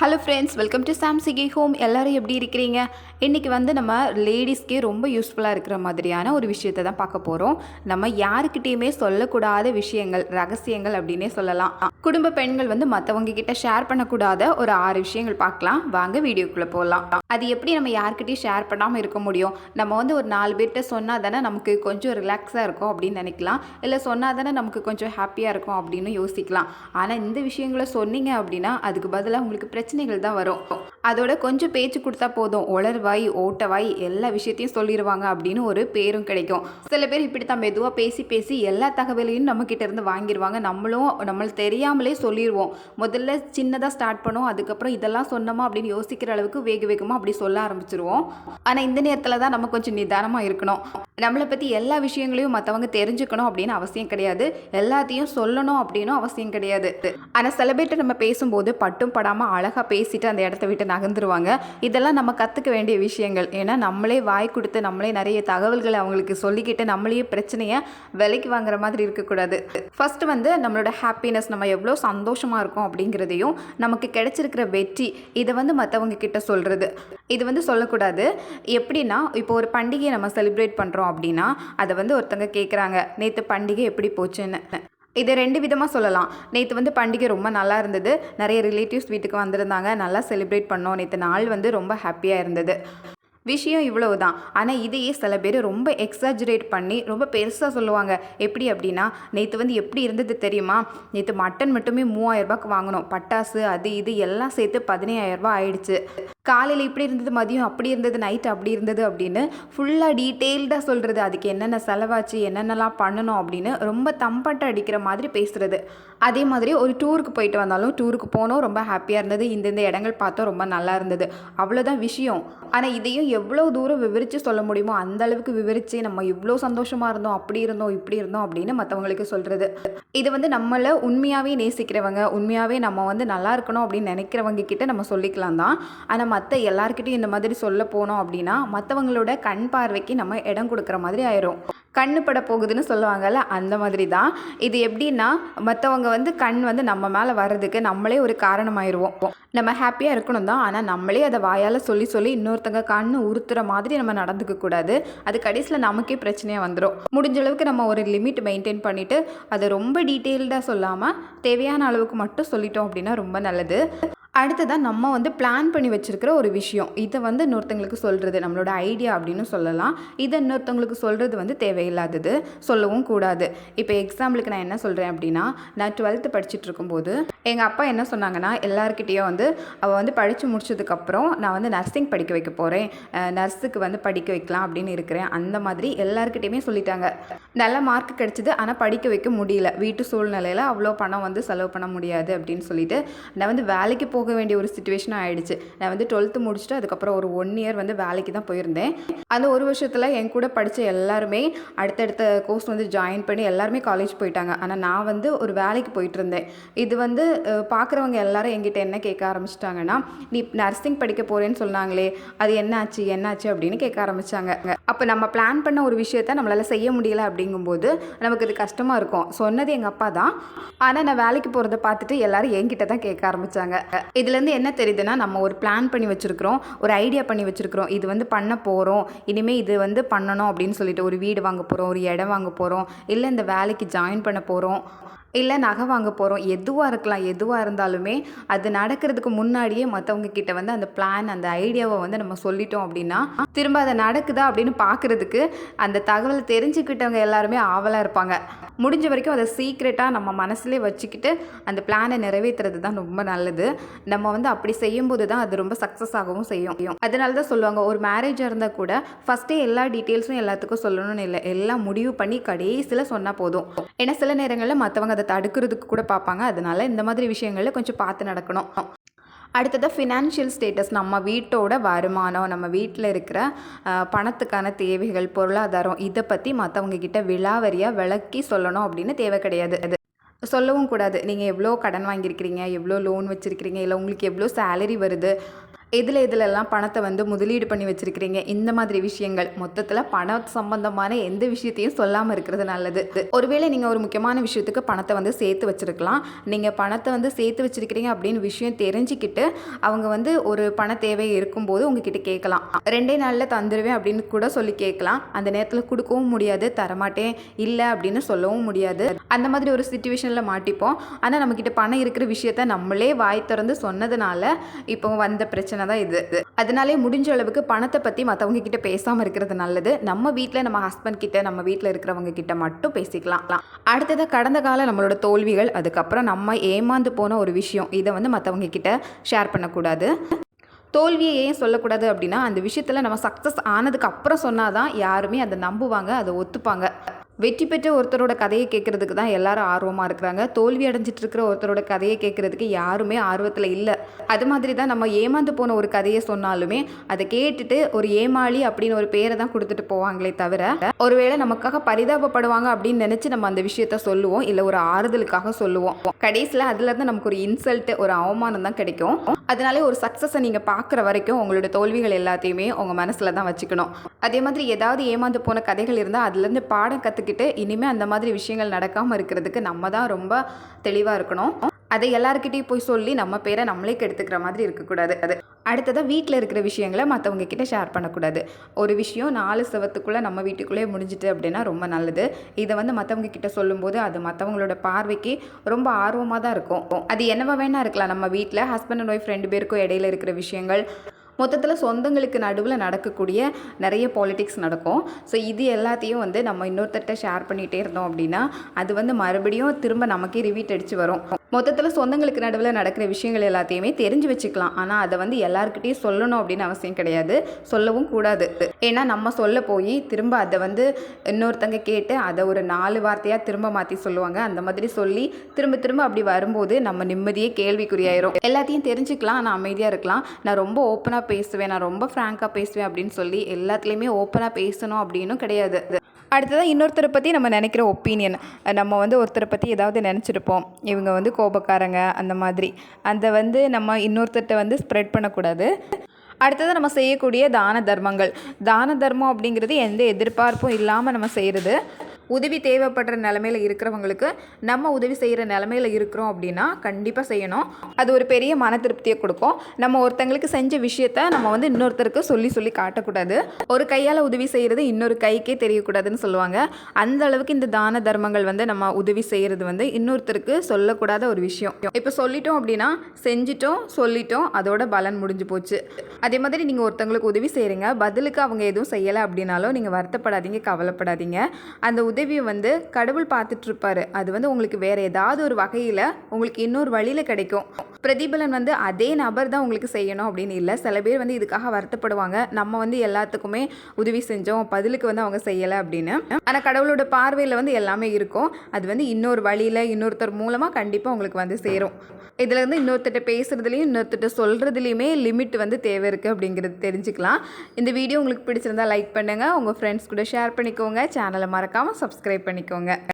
Hello friends welcome to சாம்சிகி home எல்லாரும் எப்படி இருக்கிறீங்க? இன்றைக்கி வந்து நம்ம லேடிஸ்க்கே ரொம்ப யூஸ்ஃபுல்லாக இருக்கிற மாதிரியான ஒரு விஷயத்தை தான் பார்க்க போகிறோம் நம்ம யாருக்கிட்டேயுமே சொல்லக்கூடாத விஷயங்கள் ரகசியங்கள் அப்படின்னே சொல்லலாம். குடும்ப பெண்கள் வந்து மற்றவங்க கிட்ட ஷேர் பண்ணக்கூடாத ஒரு ஆறு விஷயங்கள் பார்க்கலாம். வாங்க வீடியோக்குள்ளே போகலாம் அது எப்படி நம்ம யாருக்கிட்டேயும் ஷேர் பண்ணாமல் இருக்க முடியும்? நம்ம வந்து ஒரு நாலு பேர்கிட்ட சொன்னால் தானே நமக்கு கொஞ்சம் ரிலாக்ஸாக இருக்கும் அப்படின்னு நினைக்கலாம். இல்லை சொன்னால் தானே நமக்கு கொஞ்சம் ஹாப்பியாக இருக்கும் அப்படின்னு யோசிக்கலாம். ஆனால் இந்த விஷயங்களை சொன்னீங்க அப்படின்னா அதுக்கு பதிலாக உங்களுக்கு பிரச்சனை பிரச்சனைகள் தான் வரும். அதோட கொஞ்சம் பேச்சு கொடுத்தா போதும். உளர்வாய் ஓட்டவாய் எல்லா விஷயத்தையும் சொல்லிடுவாங்க அப்படின்னு ஒரு பேரும் கிடைக்கும். சில பேர் இப்படி தான் மெதுவாக பேசி பேசி எல்லா தகவலையும் நம்ம இருந்து வாங்கிடுவாங்க நம்மளும் நம்மளுக்கு தெரியாமலே சொல்லிடுவோம் முதல்ல சின்னதாக ஸ்டார்ட் பண்ணுவோம். அதுக்கப்புறம் இதெல்லாம் சொன்னோமா அப்படின்னு யோசிக்கிற அளவுக்கு வேக வேகமாக அப்படி சொல்ல ஆரம்பிச்சிருவோம். ஆனால் இந்த நேரத்தில் தான் நம்ம கொஞ்சம் நிதானமாக இருக்கணும். நம்மளை பற்றி எல்லா விஷயங்களையும் மற்றவங்க தெரிஞ்சுக்கணும் அப்படின்னு அவசியம் கிடையாது. எல்லாத்தையும் சொல்லணும் அப்படின்னும் அவசியம் கிடையாது. ஆனால் சில பேர்கிட்ட நம்ம பேசும்போது பட்டும் படாமல் அழகாக பேசிட்டு அந்த இடத்த விட்டு நகர்ந்துருவாங்க. இதெல்லாம் நம்ம கற்றுக்க வேண்டிய விஷயங்கள். ஏன்னா நம்மளே வாய் கொடுத்து நம்மளே நிறைய தகவல்களை அவங்களுக்கு சொல்லிக்கிட்டு நம்மளையே பிரச்சனையை விலைக்கு வாங்குற மாதிரி இருக்கக்கூடாது. ஃபர்ஸ்ட் வந்து நம்மளோட ஹாப்பினஸ் நம்ம எவ்வளோ சந்தோஷமாக இருக்கோம் அப்படிங்கிறதையும் நமக்கு கிடைச்சிருக்கிற வெற்றி இதை வந்து மற்றவங்க கிட்ட சொல்கிறது இது வந்து சொல்லக்கூடாது. எப்படின்னா இப்போ ஒரு பண்டிகையை நம்ம செலிப்ரேட் பண்ணுறோம் அப்படின்னா அதை வந்து ஒருத்தங்க கேட்குறாங்க நேற்று பண்டிகை எப்படி போச்சுன்னு? இதை ரெண்டு விதமாக சொல்லலாம். நேற்று வந்து பண்டிகை ரொம்ப நல்லா இருந்தது. நிறைய ரிலேட்டிவ்ஸ் வீட்டுக்கு வந்திருந்தாங்க. நல்லா செலிப்ரேட் பண்ணோம். நேற்று நாள் வந்து ரொம்ப ஹாப்பியாக இருந்தது. விஷயம் இவ்வளவு தான் ஆனால் இதையே சில பேர் ரொம்ப எக்ஸாஜுரேட் பண்ணி ரொம்ப பெருசாக சொல்லுவாங்க. எப்படி அப்படின்னா நேற்று வந்து எப்படி இருந்தது தெரியுமா? நேற்று மட்டன் மட்டுமே மூவாயிரரூபாய்க்கு வாங்கினோம். பட்டாசு அது இது எல்லாம் சேர்த்து பதினையாயிரம் ஆயிடுச்சு. காலையில் இப்படி இருந்தது மதியம் அப்படி இருந்தது நைட் அப்படி இருந்தது அப்படின்னு ஃபுல்லாக டீட்டெயில்டாக சொல்கிறது அதுக்கு என்னென்ன செலவாச்சு என்னென்னலாம் பண்ணணும் அப்படின்னு ரொம்ப தம்பட்டை அடிக்கிற மாதிரி பேசுகிறது அதே மாதிரி ஒரு டூருக்கு போயிட்டு வந்தாலும் டூருக்கு போனோம் ரொம்ப ஹாப்பியாக இருந்தது. இந்தந்த இடங்கள் பார்த்தோம் ரொம்ப நல்லா இருந்தது. அவ்வளோதான் விஷயம். ஆனால் இதையும் எவ்வளோ தூரம் விவரித்து சொல்ல முடியுமோ அந்த அளவுக்கு விவரித்து நம்ம இவ்வளோ சந்தோஷமாக இருந்தோம் அப்படி இருந்தோம் இப்படி இருந்தோம் அப்படின்னு மற்றவங்களுக்கு சொல்கிறது இது வந்து நம்மளை உண்மையாகவே நேசிக்கிறவங்க உண்மையாகவே நம்ம வந்து நல்லா இருக்கணும் அப்படின்னு நினைக்கிறவங்க கிட்ட நம்ம சொல்லிக்கலாம் தான். ஆனால் மற்ற எல்லாருக்கிட்டையும் இந்த மாதிரி சொல்ல போனோம் அப்படின்னா மற்றவங்களோட கண் பார்வைக்கு நம்ம இடம் கொடுக்குற மாதிரி ஆயிரும். கண்ணு பட போகுதுன்னு சொல்லுவாங்கல்ல அந்த மாதிரி தான் இது எப்படின்னா மற்றவங்க வந்து கண் வந்து நம்ம மேலே வர்றதுக்கு நம்மளே ஒரு காரணமாயிருவோம். நம்ம ஹாப்பியாக இருக்கணும் தான் ஆனால் நம்மளே அதை வாயால் சொல்லி சொல்லி இன்னொருத்தங்க கண்ணு உறுத்துற மாதிரி நம்ம நடந்துக்க கூடாது. அது கடைசியில் நமக்கே பிரச்சனையாக வந்துடும் முடிஞ்ச அளவுக்கு நம்ம ஒரு லிமிட் மெயின்டைன் பண்ணிவிட்டு அதை ரொம்ப டீட்டெயில்டாக சொல்லாமல் தேவையான அளவுக்கு மட்டும் சொல்லிட்டோம் அப்படின்னா ரொம்ப நல்லது. அடுத்ததாக நம்ம வந்து பிளான் பண்ணி வச்சுருக்கிற ஒரு விஷயம். இதை வந்து இன்னொருத்தங்களுக்கு சொல்கிறது நம்மளோட ஐடியா அப்படின்னு சொல்லலாம். இதை இன்னொருத்தவங்களுக்கு சொல்கிறது வந்து தேவையில்லாதது சொல்லவும் கூடாது. இப்போ எக்ஸாம்பிளுக்கு நான் என்ன சொல்கிறேன் அப்படின்னா நான் டுவெல்த்து படிச்சுட்டு இருக்கும்போது எங்கள் அப்பா என்ன சொன்னாங்கன்னா எல்லாருக்கிட்டேயும் வந்து அவள் வந்து படித்து முடிச்சதுக்கப்புறம் நான் வந்து நர்சிங் படிக்க வைக்க போகிறேன் நர்ஸுக்கு வந்து படிக்க வைக்கலாம் அப்படின்னு இருக்கிறேன். அந்த மாதிரி எல்லாருக்கிட்டேயுமே சொல்லிட்டாங்க. நல்ல மார்க் கிடச்சிது ஆனால் படிக்க வைக்க முடியல. வீட்டு சூழ்நிலையில் அவ்வளோ பணம் வந்து செலவு பண்ண முடியாது அப்படின்னு சொல்லிட்டு நான் வந்து வேலைக்கு போக போக வேண்டிய ஒரு சுச்சுவேஷன் ஆகிடுச்சு நான் வந்து டுவெல்த்து முடிச்சுட்டு அதுக்கப்புறம் ஒரு ஒன் இயர் வந்து வேலைக்கு தான் போயிருந்தேன். அந்த ஒரு வருஷத்தில் என் கூட படித்த எல்லாருமே அடுத்தடுத்த கோர்ஸ் வந்து ஜாயின் பண்ணி எல்லாருமே காலேஜ் போயிட்டாங்க. ஆனால் நான் வந்து ஒரு வேலைக்கு போயிட்டு இருந்தேன் இது வந்து பார்க்குறவங்க எல்லாரும் என்கிட்ட என்ன கேட்க ஆரம்பிச்சிட்டாங்கன்னா நீ நர்சிங் படிக்க போகிறேன்னு சொன்னாங்களே அது என்னாச்சு என்னாச்சு? அப்படின்னு கேட்க ஆரம்பித்தாங்க அப்போ நம்ம பிளான் பண்ண ஒரு விஷயத்த நம்மளால் செய்ய முடியல அப்படிங்கும்போது நமக்கு இது கஷ்டமாக இருக்கும். சொன்னது எங்கள் அப்பா தான். ஆனால் நான் வேலைக்கு போகிறத பார்த்துட்டு எல்லாரும் என்கிட்ட தான் கேட்க ஆரம்பித்தாங்க இதுலேருந்து என்ன தெரியுதுன்னா நம்ம ஒரு பிளான் பண்ணி வச்சுருக்கிறோம் ஒரு ஐடியா பண்ணி வச்சுருக்கிறோம். இது வந்து பண்ண போகிறோம் இனிமேல் இது வந்து பண்ணணும் அப்படின்னு சொல்லிட்டு ஒரு வீடு வாங்க போகிறோம் ஒரு இடம் வாங்க போகிறோம் இல்லை இந்த வேலைக்கு ஜாயின் பண்ண போகிறோம் இல்லை நகை வாங்க போகிறோம் எதுவாக இருக்கலாம் எதுவாக இருந்தாலுமே அது நடக்கிறதுக்கு முன்னாடியே மற்றவங்க கிட்ட வந்து அந்த பிளான் அந்த ஐடியாவை வந்து நம்ம சொல்லிட்டோம் அப்படின்னா திரும்ப அதை நடக்குதா அப்படின்னு பார்க்குறதுக்கு அந்த தகவலை தெரிஞ்சுக்கிட்டவங்க எல்லாருமே ஆவலாக இருப்பாங்க. முடிஞ்ச வரைக்கும் அதை சீக்ரெட்டாக நம்ம மனசுலேயே வச்சுக்கிட்டு அந்த பிளானை நிறைவேற்றுறது தான் ரொம்ப நல்லது. நம்ம வந்து அப்படி செய்யும்போது தான் அது ரொம்ப சக்ஸஸ் ஆகவும் செய்யும். அதனால தான் சொல்லுவாங்க ஒரு மேரேஜாக இருந்தால் கூட ஃபஸ்ட்டே எல்லா டீட்டெயில்ஸும் எல்லாத்துக்கும் சொல்லணும்னு இல்லை. எல்லாம் முடிவு பண்ணி கடைசியில் சொன்னால் போதும். ஏன்னா சில நேரங்களில் மற்றவங்க அதை தடுக்கிறதுக்கு கூட பார்ப்பாங்க. அதனால இந்த மாதிரி விஷயங்களில் கொஞ்சம் பார்த்து நடக்கணும். அடுத்ததாக ஃபினான்ஷியல் ஸ்டேட்டஸ் நம்ம வீட்டோட வருமானம் நம்ம வீட்டில் இருக்கிற பணத்துக்கான தேவைகள் பொருளாதாரம் இதை பற்றி மற்றவங்க கிட்ட விளக்கி சொல்லணும் அப்படின்னு தேவை கிடையாது. அது சொல்லவும் கூடாது. நீங்கள் எவ்வளோ கடன் வாங்கியிருக்கிறீங்க எவ்வளோ லோன் வச்சுருக்கிறீங்க இல்லை உங்களுக்கு எவ்வளோ சேலரி வருது எதில் எதுலெல்லாம் பணத்தை வந்து முதலீடு பண்ணி வச்சிருக்கிறீங்க? இந்த மாதிரி விஷயங்கள். மொத்தத்தில் பண சம்பந்தமான எந்த விஷயத்தையும் சொல்லாமல் இருக்கிறது நல்லது. ஒருவேளை நீங்கள் ஒரு முக்கியமான விஷயத்துக்கு பணத்தை வந்து சேர்த்து வச்சுருக்கலாம். நீங்கள் பணத்தை வந்து சேர்த்து வச்சுருக்கிறீங்க அப்படின்னு விஷயம் தெரிஞ்சுக்கிட்டு அவங்க வந்து ஒரு பண தேவை இருக்கும்போது உங்ககிட்ட கேட்கலாம். ரெண்டே நாளில் தந்துடுவேன் அப்படின்னு கூட சொல்லி கேட்கலாம். அந்த நேரத்தில் கொடுக்கவும் முடியாது. தரமாட்டேன். இல்லை அப்படின்னு சொல்லவும் முடியாது. அந்த மாதிரி ஒரு சுச்சுவேஷனில் மாட்டிப்போம். ஆனால் நம்மக்கிட்ட பணம் இருக்கிற விஷயத்த நம்மளே வாய் திறந்து சொன்னதுனால இப்போ வந்த பிரச்சனை தான் இது. அதனாலே முடிஞ்ச அளவுக்கு பணத்தை பற்றி மற்றவங்க கிட்ட பேசாமல் இருக்கிறது நல்லது. நம்ம வீட்டில் நம்ம ஹஸ்பண்ட் கிட்ட நம்ம வீட்டில் இருக்கிறவங்க கிட்ட மட்டும் பேசிக்கலாம். அடுத்தது கடந்த கால நம்மளோட தோல்விகள் அதுக்கப்புறம் நம்ம ஏமாந்து போன ஒரு விஷயம். இதை வந்து மற்றவங்க கிட்ட ஷேர் பண்ணக்கூடாது. தோல்வியை ஏன் சொல்லக்கூடாது அப்படின்னா அந்த விஷயத்தில் நம்ம சக்ஸஸ் ஆனதுக்கு அப்புறம் சொன்னால் தான் யாருமே அதை நம்புவாங்க அதை ஒத்துப்பாங்க. வெற்றி பெற்ற ஒருத்தரோட கதையை கேட்குறதுக்கு தான் எல்லாரும் ஆர்வமாக இருக்கிறாங்க. தோல்வி அடைஞ்சிட்டு இருக்கிற ஒருத்தரோட கதையை கேட்குறதுக்கு யாருமே ஆர்வத்தில் இல்லை. அது மாதிரி தான் நம்ம ஏமாந்து போன ஒரு கதையை சொன்னாலுமே அதை கேட்டுட்டு ஒரு ஏமாளி அப்படின்னு ஒரு பேரை தான் கொடுத்துட்டு போவாங்களே தவிர ஒருவேளை நமக்காக பரிதாபப்படுவாங்க அப்படின்னு நினச்சி நம்ம அந்த விஷயத்த சொல்லுவோம் இல்லை ஒரு ஆறுதலுக்காக சொல்லுவோம். கடைசியில் அதுலேருந்து நமக்கு ஒரு இன்சல்ட் ஒரு அவமானம் தான் கிடைக்கும். அதனாலே ஒரு சக்ஸஸை நீங்கள் பார்க்குற வரைக்கும் உங்களோட தோல்விகள் எல்லாத்தையுமே உங்கள் மனசில் தான் வச்சுக்கணும். அதே மாதிரி ஏதாவது ஏமாந்து போன கதைகள் இருந்தால் அதுலேருந்து பாடம் கற்றுக்கிட்டு இனிமேல் அந்த மாதிரி விஷயங்கள் நடக்காமல் இருக்கிறதுக்கு நம்ம தான் ரொம்ப தெளிவாக இருக்கணும். அதை எல்லாருக்கிட்டையும் போய் சொல்லி நம்ம பேரை நம்மளே கெடுத்துக்கிற மாதிரி இருக்கக்கூடாது. அது அடுத்ததாக வீட்டில் இருக்கிற விஷயங்களை மற்றவங்க கிட்ட ஷேர் பண்ணக்கூடாது. ஒரு விஷயம் நாலு செவத்துக்குள்ளே நம்ம வீட்டுக்குள்ளே முடிஞ்சிட்டு அப்படின்னா ரொம்ப நல்லது. இதை வந்து மற்றவங்க கிட்ட சொல்லும்போது அது மற்றவங்களோட பார்வைக்கு ரொம்ப ஆர்வமாக தான் இருக்கும். அது என்னவா வேணா இருக்கலாம். நம்ம வீட்டில் ஹஸ்பண்ட் அண்ட் ஒய்ஃப் ரெண்டு பேருக்கும் இடையில இருக்கிற விஷயங்கள் மொத்தத்தில் சொந்தங்களுக்கு நடுவில் நடக்கக்கூடிய நிறைய பாலிடிக்ஸ் நடக்கும். ஸோ இது எல்லாத்தையும் வந்து நம்ம இன்னொருத்தர்கிட்ட ஷேர் பண்ணிகிட்டே இருந்தோம் அப்படின்னா அது வந்து மறுபடியும் திரும்ப நமக்கே ரிவீட் அடித்து வரும். மொத்தத்தில் சொந்தங்களுக்கு நடுவில் நடக்கிற விஷயங்கள் எல்லாத்தையுமே தெரிஞ்சு வச்சுக்கலாம். ஆனால் அதை வந்து எல்லாருக்கிட்டையும் சொல்லணும் அப்படின்னு அவசியம் கிடையாது. சொல்லவும் கூடாது. ஏன்னா நம்ம சொல்ல போய் திரும்ப அதை வந்து இன்னொருத்தங்க கேட்டு அதை ஒரு நாலு வார்த்தையாக திரும்ப மாற்றி சொல்லுவாங்க. அந்த மாதிரி சொல்லி திரும்ப திரும்ப அப்படி வரும்போது நம்ம நிம்மதியே கேள்விக்குறியாயிரும். எல்லாத்தையும் தெரிஞ்சுக்கலாம். ஆனால் அமைதியாக இருக்கலாம். நான் ரொம்ப ஓப்பனாக பேசுவேன் நான் ரொம்ப ஃப்ராங்காக பேசுவேன் அப்படின்னு சொல்லி எல்லாத்துலேயுமே ஓப்பனாக பேசணும் அப்படின்னும் கிடையாது. அடுத்ததாக இன்னொருத்தரை பற்றி நம்ம நினைக்கிற ஒப்பீனியன் நம்ம வந்து ஒருத்தரை பற்றி ஏதாவது நினச்சிருப்போம். இவங்க வந்து கோபக்காரங்க அந்த மாதிரி. அந்த வந்து நம்ம இன்னொருத்தர்கிட்ட வந்து ஸ்ப்ரெட் பண்ணக்கூடாது. அடுத்தது நம்ம செய்யக்கூடிய தான தர்மங்கள். தான தர்மம் அப்படிங்கிறது எந்த எதிர்பார்ப்பும் இல்லாமல் நம்ம செய்கிறது உதவி தேவைப்படுற நிலமையில இருக்கிறவங்களுக்கு நம்ம உதவி செய்கிற நிலமையில இருக்கிறோம் அப்படின்னா கண்டிப்பாக செய்யணும். அது ஒரு பெரிய மன திருப்தியை கொடுக்கும். நம்ம ஒருத்தங்களுக்கு செஞ்ச விஷயத்த நம்ம வந்து இன்னொருத்தருக்கு சொல்லி சொல்லி காட்டக்கூடாது. ஒரு கையால் உதவி செய்கிறது இன்னொரு கைக்கே தெரியக்கூடாதுன்னு சொல்லுவாங்க. அந்த அளவுக்கு இந்த தான தர்மங்கள் வந்து நம்ம உதவி செய்கிறது வந்து இன்னொருத்தருக்கு சொல்லக்கூடாத ஒரு விஷயம். இப்போ சொல்லிட்டோம் அப்படின்னா செஞ்சிட்டோம் சொல்லிட்டோம் அதோட பலன் முடிஞ்சு போச்சு. அதே மாதிரி நீங்கள் ஒருத்தங்களுக்கு உதவி செய்கிறீங்க பதிலுக்கு அவங்க எதுவும் செய்யலை அப்படின்னாலும் நீங்கள் வருத்தப்படாதீங்க கவலைப்படாதீங்க. அந்த உதவியை வந்து கடவுள் பார்த்துட்ருப்பாரு அது வந்து உங்களுக்கு வேறு ஏதாவது ஒரு வகையில் உங்களுக்கு இன்னொரு வழியில் கிடைக்கும். பிரதிபலன் வந்து அதே நபர் தான் உங்களுக்கு செய்யணும் அப்படின்னு இல்லை. சில பேர் வந்து இதுக்காக வருத்தப்படுவாங்க. நம்ம வந்து எல்லாத்துக்குமே உதவி செஞ்சோம். பதிலுக்கு வந்து அவங்க செய்யலை அப்படின்னு. ஆனால் கடவுளோட பார்வையில் வந்து எல்லாமே இருக்கும். அது வந்து இன்னொரு வழியில் இன்னொருத்தர் மூலமாக கண்டிப்பாக உங்களுக்கு வந்து சேரும். இதில் இருந்து இன்னொருத்தட்ட பேசுகிறதுலையும் இன்னொருத்தட்ட சொல்கிறதுலையுமே லிமிட் வந்து தேவை இருக்குது அப்படிங்கிறது தெரிஞ்சுக்கலாம். இந்த வீடியோ உங்களுக்கு பிடிச்சிருந்தா லைக் பண்ணுங்கள் உங்கள் ஃப்ரெண்ட்ஸ் கூட ஷேர் பண்ணிக்கோங்க. சேனலை மறக்காமல் சப்ஸ்கிரைப் பண்ணிக்கோங்க.